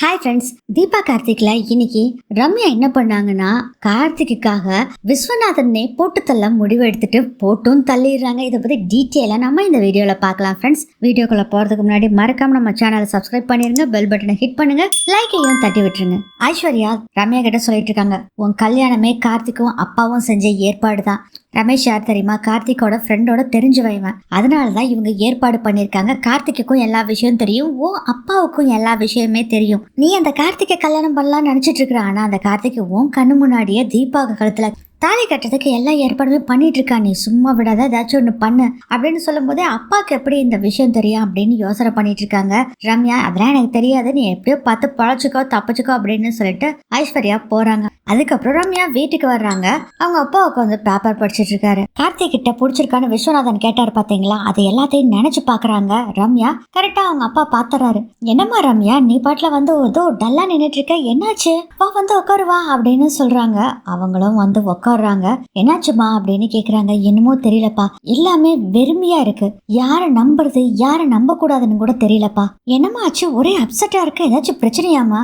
Hi friends Deepa கார்த்திக்ல இன்னைக்கு ரம்யா என்ன பண்ணாங்கன்னா கார்த்திக்குக்காக விஸ்வநாதனே போட்டு தள்ள முடிவு எடுத்துட்டு போட்டும் தள்ளிடுறாங்க. இதை பற்றி டீட்டெயிலாக நம்ம இந்த வீடியோவில் பார்க்கலாம் ஃப்ரெண்ட்ஸ் வீடியோக்குள்ளே போகிறதுக்கு முன்னாடி மறக்காம நம்ம சேனலை சப்ஸ்கிரைப் பண்ணிருங்க பெல் பட்டனை ஹிட் பண்ணுங்க லைக்கையும் தட்டி விட்டுருங்க. ஐஸ்வர்யா ரம்யா கிட்ட சொல்லிட்டு இருக்காங்க உன் கல்யாணமே கார்த்திக்கும் அப்பாவும் செஞ்ச ஏற்பாடு தான் ரமேஷ் யார் தெரியுமா? கார்த்திக்கோட ஃப்ரெண்டோட தெரிஞ்சு வைவன் அதனால தான் இவங்க ஏற்பாடு பண்ணியிருக்காங்க. கார்த்திக்குக்கும் எல்லா விஷயம் தெரியும். ஓ அப்பாவுக்கும் எல்லா விஷயமே தெரியும். நீ அந்த கார்த்திகை கல்யாணம் பண்ணலாம்னு நினச்சிட்டு இருக்கிற ஆனால் அந்த கார்த்திகை உன் கண்ணு முன்னாடியே தீபாவுக்கு கழுத்தில் தாலி கட்டுறதுக்கு எல்லா ஏற்பாடுமே பண்ணிட்டு இருக்கா நீ சும்மா விடாத ஏதாச்சும் ஒன்று பண்ணு அப்படின்னு சொல்லும் போதே அப்பாவுக்கு எப்படி இந்த விஷயம் தெரியும் அப்படின்னு யோசனை பண்ணிட்டு இருக்காங்க ரம்யா அதெல்லாம் எனக்கு தெரியாது. நீ எப்படியோ பார்த்து பழச்சிக்கோ தப்பிச்சுக்கோ அப்படின்னு சொல்லிட்டு ஐஸ்வர்யா போறாங்க. அதுக்கப்புறம் ரம்யா வீட்டுக்கு வர்றாங்க. அவங்க அப்பா உட்காந்து பேப்பர் படிச்சிட்டு இருக்காரு கார்த்திக் கிட்ட பிடிச்சிருக்கான்னு விஸ்வநாதன் கேட்டார் பாத்தீங்களா? அது எல்லாத்தையும் நினைச்சு பாக்குறாங்க. ரம்யா கரெக்டா அவங்க அப்பா பாத்துறாரு. என்னம்மா ரம்யா நீ பாட்டுல வந்து ஏதோ டல்லா நின்றுட்டு இருக்க என்னாச்சு? வா வந்து உட்காருவா அப்படின்னு சொல்றாங்க. அவங்களும் வந்து உட்காடுறாங்க என்னாச்சுமா? அப்படின்னு கேக்குறாங்க. என்னமோ தெரியலப்பா. எல்லாமே வெறுமையா இருக்கு. யாரை நம்புறது யாரை நம்ப கூடாதுன்னு கூட தெரியலப்பா. என்னம்மா ஆச்சு? ஒரே அப்செட்டா இருக்கு? ஏதாச்சும் பிரச்சனையாமா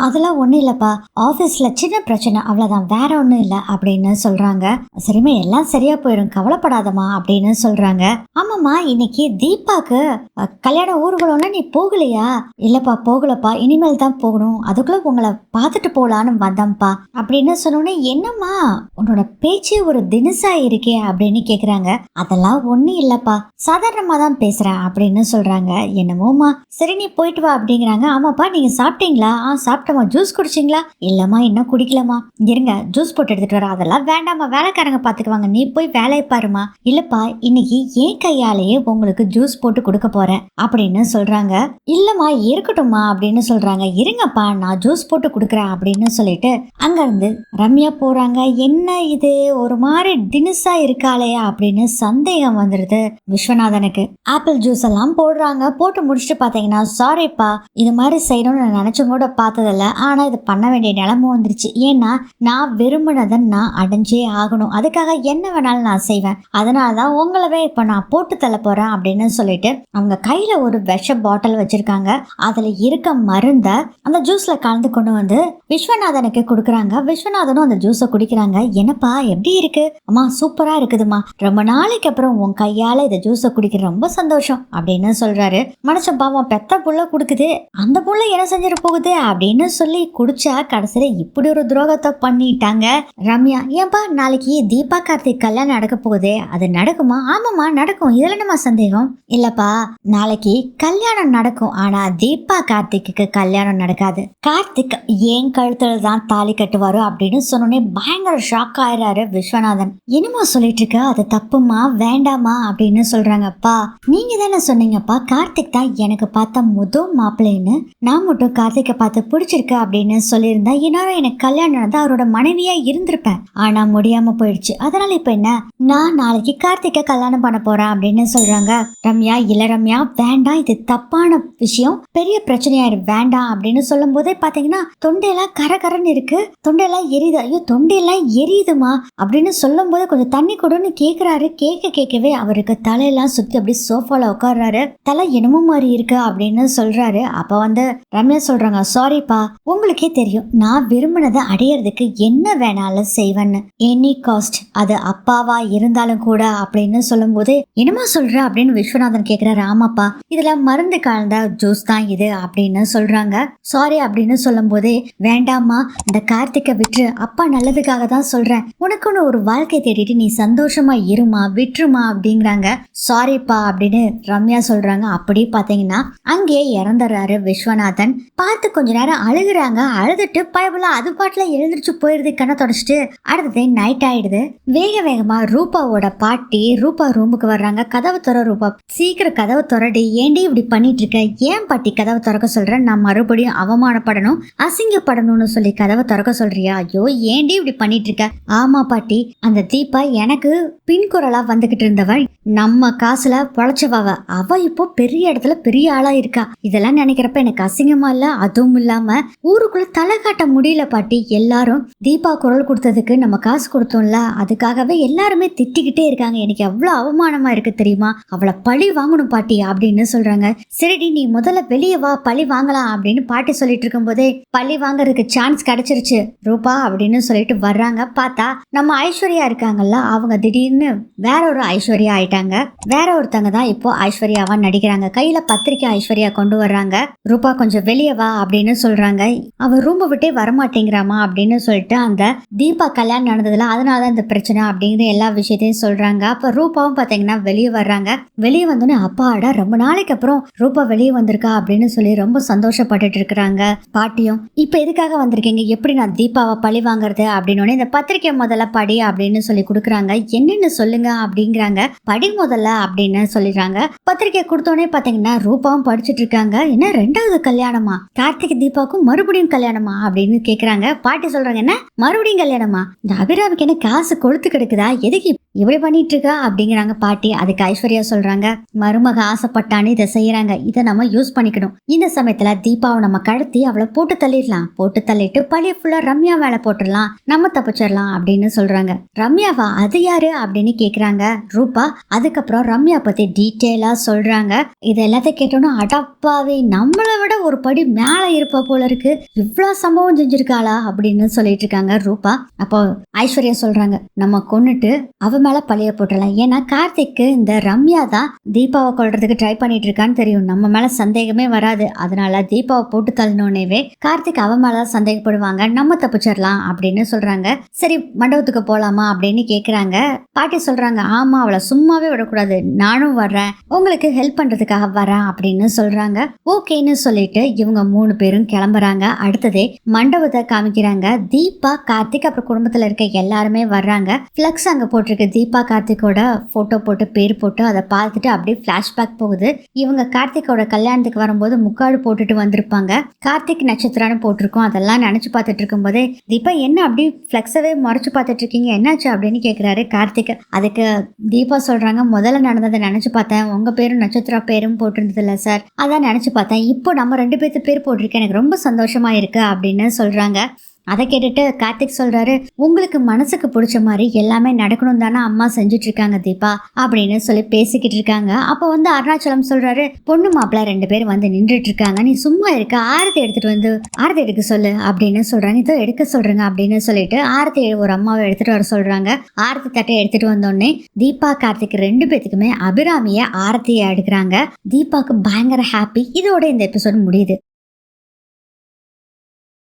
அதெல்லாம் ஒண்ணும் இல்லப்பா. ஆபீஸ்ல சின்ன பிரச்சனை. அவ்வளவுதான். வேற ஒண்ணும் இல்ல. அப்படின்னு சொல்றாங்க. சரிம்மா எல்லாம் சரியா போயிடும் கவலைப்படாதம்மா. அப்படின்னு சொல்றாங்க. ஆமாம்மா இன்னைக்கு தீபாக்கு கல்யாண ஊர்வலம்னா நீ போகலையா? இல்லப்பா போகலப்பா. இனிமேல் தான் போகணும். அதுக்குள்ள உங்களை பார்த்துட்டு போலான்னு வந்தேன்ப்பா. அப்படின்னு சொன்னோன்னே என்னம்மா? உன்னோட பேச்சே ஒரு தினசா இருக்கே அப்படின்னு கேக்குறாங்க. அதெல்லாம் ஒன்றும் இல்லப்பா. சாதாரணமா தான் பேசுறேன் அப்படின்னு சொல்றாங்க. என்னமோமா சரி நீ போயிட்டு வா அப்படிங்கிறாங்க. ஆமாப்பா நீங்க சாப்பிட்டீங்களா? ஆ சாப்பிட்டோமா ஜூஸ் குடிச்சிங்களா? இல்லம்மா இன்னும் குடிக்கலமா இருங்க ஜூஸ் போட்டு எடுத்துட்டு வர அதெல்லாம் வேண்டாம்மா. வேலைக்காரங்க பாத்துக்குவாங்க. நீ போய் வேலையை பாருமா இல்லப்பா இன்னைக்கு என் கையாலேயே உங்களுக்கு ஜூஸ் போட்டு கொடுக்க போறேன் அப்படின்னு சொல்றாங்க. இல்லம்மா இருக்கட்டும்மா அப்படின்னு சொல்றாங்க. இருங்கப்பா நான் ஜூஸ் போட்டு கொடுக்குறேன் அப்படின்னு சொல்லிட்டு அங்க இருந்து ரம்யா போறாங்க. என்ன இது ஒரு மாதிரி தினுசா இருக்காளே அப்படின்னு சந்தேகம் வந்துடுது விஸ்வநாதனுக்கு. ஆப்பிள் ஜூஸ் எல்லாம் போடுறாங்க. போட்டு முடிச்சுட்டு பாத்தீங்கன்னா சாரிப்பா இது மாதிரி செய்யணும்னு நான் நினைச்சும் கூட பார்த்ததில்ல. ஆனா இது பண்ண வேண்டிய நிலமும் வந்துருச்சு. ஏன்னா நான் விரும்பினதை நான் அடைஞ்சே ஆகணும். அதுக்காக என்ன வேணாலும் நான் செய்வேன். அதனால தான் உங்களவே இப்போ நான் போட்டு தள்ள போறேன் அப்படின்னு சொல்லிட்டு அவங்க கையில ஒரு விஷ பாட்டில் வச்சிருக்காங்க. அதுல இருக்க மருந்த அந்த ஜூஸ்ல கலந்து கொண்டு வந்து விஸ்வநாதனுக்கு கொடுக்குறாங்க. விஸ்வநாதனும் அந்த ஜூஸை குடிக்கிறாங்க. என்னப்பா எப்படி இருக்கு? அம்மா சூப்பரா இருக்குதுமா ரொம்ப நாளைக்கு அப்புறம் உன் கையால இந்த ஜூஸை குடிக்கிற ரொம்ப சந்தோஷம் அப்படின்னு சொல்றாரு. மனுஷன் பாவம் பெத்த புள்ள கொடுக்குது. அந்த புள்ள என்ன செஞ்சிட போகுது அப்படின்னு சொல்லி குடிச்சா கடைசியில இப்படி ஒரு துரோகத்தை பண்ணிட்டாங்க ரம்யா. ஏன்பா நாளைக்கு தீபா கார்த்திக் கல்யாணம் நடக்க போகுதே. அது நடக்குமா? ஆமாம்மா நடக்கும். இதுல நம்ம சந்தேகம்? இல்லப்பா நாளைக்கு கல்யாணம் நடக்கும். ஆனா தீபா கார்த்திக்கு கல்யாணம் நடக்காது. கார்த்திக் ஏன் கழுத்துல தான் தாலி கட்டுவாரோ அப்படின்னு சொன்னோடனே பயங்கர ஷாக் ஆயிடுறாரு விஸ்வநாதன். என்னம்மா சொல்லிட்டு இருக்க அது தப்புமா? வேண்டாமா? அப்படின்னு சொல்றாங்கப்பா. நீங்க தானே சொன்னீங்கப்பா. கார்த்திக் தான் எனக்கு பார்த்த முதல் மாப்பிள்ளைன்னு. நான் மட்டும் கார்த்திகை பார்த்து பிடிச்சிருக்கு அப்படின்னு சொல்லியிருந்தா இன்னொரு எனக்கு கல்யாணம் நடந்தா அவரோட மனைவியா இருந்திருப்பேன். ஆனா முடியாம போயிடுச்சு. அதனால இப்ப என்ன? நான் நாளைக்கு கார்த்திகை கல்யாணம் பண்ண போறேன் அப்படின்னு சொல்றாங்க. ரம்யா இல்ல ரம்யா வேண்டாம். இது தப்பான விஷயம். பெரிய பிரச்சனையாயிரு வேண்டாம் அப்படின்னு சொல்லும் போதே பாத்தீங்கன்னா தொண்டையெல்லாம் கரகரன்னு இருக்கு. தொண்டையெல்லாம் எரியுது. ஐயோ தொண்டையெல்லாம் எரியுதுமா அப்படின்னு சொல்லும் போது கொஞ்சம் தண்ணி கொடுன்னு கேக்குறாரு. கேட்க கேட்கவே அவருக்கு தலையெல்லாம் சுத்தி அப்படியே சோஃபாவில் உட்கார்றாரு. தலை என்னமோ மாதிரி இருக்கு அப்படின்னு சொல்றாரு. அப்ப வந்து ரம்யா சொல்றாங்க சாரிப்பா உங்களுக்கே தெரியும். நான் விரும்பினதை அடையறதுக்கு என்ன வேணாலும் செய்வேன்னு. எனி காஸ்ட் அது அப்பாவா இருந்தாலும் கூட அப்படின்னு சொல்லும்போது என்னமா சொல்கிற அப்படின்னு விஸ்வநாதன் கேக்குறாரு. ஆமாப்பா இதுல மருந்து கலந்த ஜூஸ் தான் இது அப்படின்னு சொல்றாங்க. சாரி அப்படின்னு சொல்லும் வேண்டாமா வேண்டாம்மா இந்த கார்த்திகை விட்டுரு அப்பா நல்லதுக்காக தான் சொல்றேன். உனக்குன்னு ஒரு வாழ்க்கை தேடிட்டு நீ சந்தோஷமா இருமா விட்டுருமா அப்படிங்கிறாங்க. சாரிப்பா அப்படின்னு ரம்யா சொல்றாங்க. அப்படி பாத்தீங்கன்னா அங்கேயே இறந்துடுறாரு விஸ்வநாதன். பார்த்து கொஞ்ச நேரம் அழுகுறாங்க. அழுதுட்டு பயபுல அது பாட்டுல எழுந்திரிச்சு போயிருது கண்ணை தொடச்சிட்டு. அடுத்தது நைட் ஆயிடுது. வேக வேகமா ரூபாவோட பாட்டி ரூபா ரூமுக்கு வர்றாங்க. கதவை துற ரூபா. சீக்கிரம் கதவை துறடி ஏண்டி இப்படி பண்ணிட்டு இருக்க ஏன் பாட்டி கதவை திறக்க சொல்றேன் நான் மறுபடியும் அவமானப்படணும் அசிங்கப்படணும்னு சொல்லி கதவை திறக்க சொல்றியா? ஐயோ ஏண்டி இப்படி பண்ணிட்டு இருக்க ஆமா பாட்டி அந்த தீபா எனக்கு பின்குரலா வந்துகிட்டு இருந்தவள் நம்ம காசுல பொழைச்சவாவ அவ இப்போ பெரிய இடத்துல பெரிய ஆளா இருக்கா. இதெல்லாம் நினைக்கிறப்ப எனக்கு அசிங்கமா இல்ல அதுவும் இல்லாம ஊருக்குள்ள தலை காட்ட முடியல பாட்டி. எல்லாரும் தீபா குரல் கொடுத்ததுக்கு நம்ம காசு கொடுத்தோம்ல அதுக்காகவே எல்லாருமே திட்டிக்கிட்டே இருக்காங்க. எனக்கு எவ்வளவு அவமானமா இருக்கு தெரியுமா? அவளை பழி வாங்கணும் பாட்டி அப்படின்னு சொல்றாங்க. சரிடி நீ முதல்ல வெளியே வா பழி வாங்கலாம் அப்படின்னு பாட்டி சொல்லிட்டு இருக்கும்போதே பழி வாங்குறதுக்கு சான்ஸ் கிடைச்சிருச்சு. ரூபா அப்படின்னு சொல்லிட்டு வர்றாங்க பார்த்தா நம்ம ஐஸ்வர்யா இருக்காங்கல்ல அவங்க திடீர்னு வேற ஒரு ஐஸ்வர்யா ஆயிட்டாங்க. வேற ஒருத்தங்க தான் இப்போ ஐஸ்வர்யாவா நடிக்கிறாங்க. கையில பத்திரிக்கை ஐஸ்வர்யா கொண்டு வர்றாங்க. ரூபா கொஞ்சம் வெளியே வா அப்படின்னு சொல்றாங்க. அவ ரூமை விட்டே வரமாட்டேங்கிறாமா அப்படின்னு சொல்லிட்டு அந்த தீபா கல்யாணம் நடந்ததுல அதனால தான் இந்த பிரச்சனை அப்படிங்கிற எல்லா விஷயத்தையும் சொல்றாங்க. அப்ப ரூபாவும் பாத்தீங்கன்னா வெளியே வர்றாங்க. வெளியே வந்தோடனே அப்பாடா ரொம்ப நாளைக்கு அப்புறம் ரூபா வெளியே வந்திருக்கா அப்படின்னு சொல்லி ரொம்ப சந்தோஷப்பட்டுட்டு இருக்கிறாங்க பாட்டியும். இப்ப எதுக்காக வந்திருக்கீங்க? எப்படி நான் தீபாவை பழி வாங்குறது? அப்படின்னு இந்த பத்திரிக்கை முதல்ல படி அப்படின்னு சொல்லி கொடுக்குறாங்க. என்னன்னு சொல்லுங்க அப்படிங்கிறாங்க. படி முதல்ல அப்படின்னு சொல்லிடுறாங்க. பத்திரிக்கை கொடுத்தோடனே பாத்தீங்கன்னா ரூபாவும் படிச்சுட்டு இருக்காங்க. என்ன ரெண்டாவது கல்யாணமா? கார்த்திக் தீபாவுக்கும் மறுபடியும் கல்யாணமா? அப்படின்னு கேக்குறாங்க. பாட்டி சொல்றாங்க என்ன மறுபடியும் கல்யாணமா? இந்த அபிராமிக்கு என்ன காசு கொழுத்து கிடக்குதா? எதுக்கு இப்படி பண்ணிட்டு இருக்கா அப்படிங்கிறாங்க பாட்டி. அதுக்கு ஐஸ்வர்யா சொல்றாங்க மருமக ஆசைப்பட்டான்னு இதை செய்யறாங்க. இதை நம்ம யூஸ் பண்ணிக்கணும். இந்த சமயத்துல தீபாவை நம்ம கடத்தி அவளை போட்டு தள்ளிடலாம். போட்டு தள்ளிட்டு பழைய ஃபுல்லா ரம்யா மேல போட்டுடலாம். நம்ம தப்பிச்சிடலாம் அப்படின்னு சொல்றாங்க. ரம்யாவா அது யாரு அப்படின்னு கேக்குறாங்க. ரூபா அதுக்கப்புறம் ரம்யா பத்தி டீட்டெயிலா சொல்றாங்க. இது எல்லாத்தையும் கேட்டோன்னா அடப்பாவே நம்மளை விட ஒரு படி மேல இருப்பா போல இருக்கு. இவ்வளவு சம்பவம் செஞ்சிருக்காளா அப்படின்னு சொல்லிட்டு இருக்காங்க ரூபா. அப்போ ஐஸ்வர்யா சொல்றாங்க நம்ம கொன்னுட்டு அவ மேலே பழிய போட்டுடலாம் ஏன்னா கார்த்திக்கு இந்த ரம்யா தான் தீபாவை கொள்றதுக்கு ட்ரை பண்ணிட்டு இருக்கான்னு தெரியும். நம்ம மேல சந்தேகமே வராது. அதனால தீபாவை போட்டு தள்ளினோடனேவே கார்த்திக் அவ மேலதான் சந்தேகப்படுவாங்க. நம்ம தப்பிச்சிடலாம் அப்படின்னு சொல்றாங்க. சரி மண்டபத்துக்கு போலாமா அப்படின்னு கேட்குறாங்க பாட்டி சொல்றாங்க ஆமா அவளை சும்மாவே விடக்கூடாது. நானும் வர்றேன். உங்களுக்கு ஹெல்ப் பண்றதுக்காக வரேன் அப்படின்னு சொல்றாங்க. ஓகேன்னு சொல்லிட்டு இவங்க மூணு பேரும் கிளம்புறாங்க. அடுத்ததே மண்டபத்தை காமிக்கிறாங்க. தீபா கார்த்திக் அப்புறம் குடும்பத்துல இருக்க எல்லாருமே வர்றாங்க. ஃப்ளக்ஸ் அங்க போட்டிருக்கு. தீபா கார்த்திக்கோட ஃபோட்டோ போட்டு பேர் போட்டு அதை பார்த்துட்டு அப்படியே ஃப்ளாஷ்பேக் போகுது. இவங்க கார்த்திகோட கல்யாணத்துக்கு வரும்போது முக்காடு போட்டுட்டு வந்திருப்பாங்க. கார்த்திக் நட்சத்திரம்னு போட்டிருக்கோம். அதெல்லாம் நினச்சி பார்த்துட்டு இருக்கும்போதே தீபா என்ன அப்படி ஃப்ளெக்ஸவே மறைச்சு பார்த்துட்டு இருக்கீங்க? என்னாச்சு? அப்படின்னு கேட்குறாரு கார்த்திக். அதுக்கு தீபா சொல்கிறாங்க முதல்ல நடந்ததை நினச்சி பார்த்தேன். உங்கள் பேரும் நட்சத்திரம் பேரும் போட்டிருந்ததில்ல சார். அதான் நினச்சி பார்த்தேன். இப்போ நம்ம ரெண்டு பேர்த்து பேர் போட்டிருக்கேன். எனக்கு ரொம்ப சந்தோஷமாக இருக்குது அப்படின்னு சொல்கிறாங்க அதை கேட்டுட்டு கார்த்திக் சொல்றாரு உங்களுக்கு மனசுக்கு பிடிச்ச மாதிரி எல்லாமே நடக்கணும் தானே அம்மா செஞ்சுட்டு இருக்காங்க தீபா அப்படின்னு சொல்லி பேசிக்கிட்டு இருக்காங்க. அப்போ வந்து அருணாச்சலம் சொல்றாரு பொண்ணு மாப்பிள்ள ரெண்டு பேரும் வந்து நின்றுட்டு இருக்காங்க நீ சும்மா இருக்க ஆரத்தி எடுத்துட்டு வந்து ஆரத்தி எடுக்க சொல்லு அப்படின்னு சொல்றாங்க. இதோ எடுக்க சொல்றேங்க அப்படின்னு சொல்லிட்டு ஆரத்தி ஒரு அம்மாவை எடுத்துட்டு வர சொல்றாங்க. ஆரத்தி தட்டை எடுத்துட்டு வந்தோடனே தீபா கார்த்திக் ரெண்டு பேத்துக்குமே அபிராமிய ஆரத்தியை எடுக்கிறாங்க. தீபாக்கு பயங்கர ஹாப்பி இதோட இந்த எபிசோட் முடியுது.